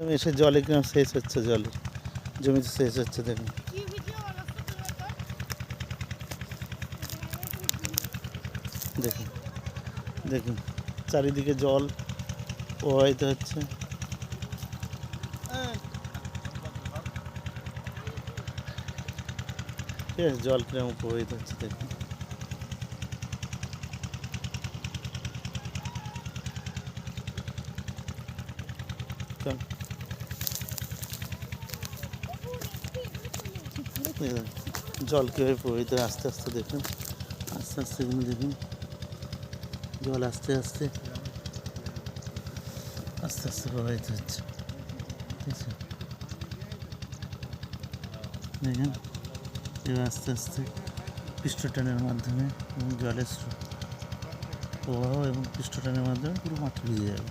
এসে জলে কিরম শেষ হচ্ছে জলে। জমিতে শেষ হচ্ছে দেখুন দেখুন দেখুন চারিদিকে জল প্রবাহিত হচ্ছে। ঠিক আছে জল কিরম প্রবাহিত হচ্ছে দেখুন। চল। জল কীভাবে প্রবাহিত হয়? আস্তে আস্তে দেখুন। আস্তে আস্তে এগুলো দেখুন। জল আস্তে আস্তে আস্তে আস্তে প্রবাহিত হচ্ছে। আছে? দেখেন, এবার আস্তে আস্তে পৃষ্ঠটানের মাধ্যমে এবং জলের প্রবাহ এবং পৃষ্ঠটানের মাধ্যমে পুরো মাটি ভিজে যাবে।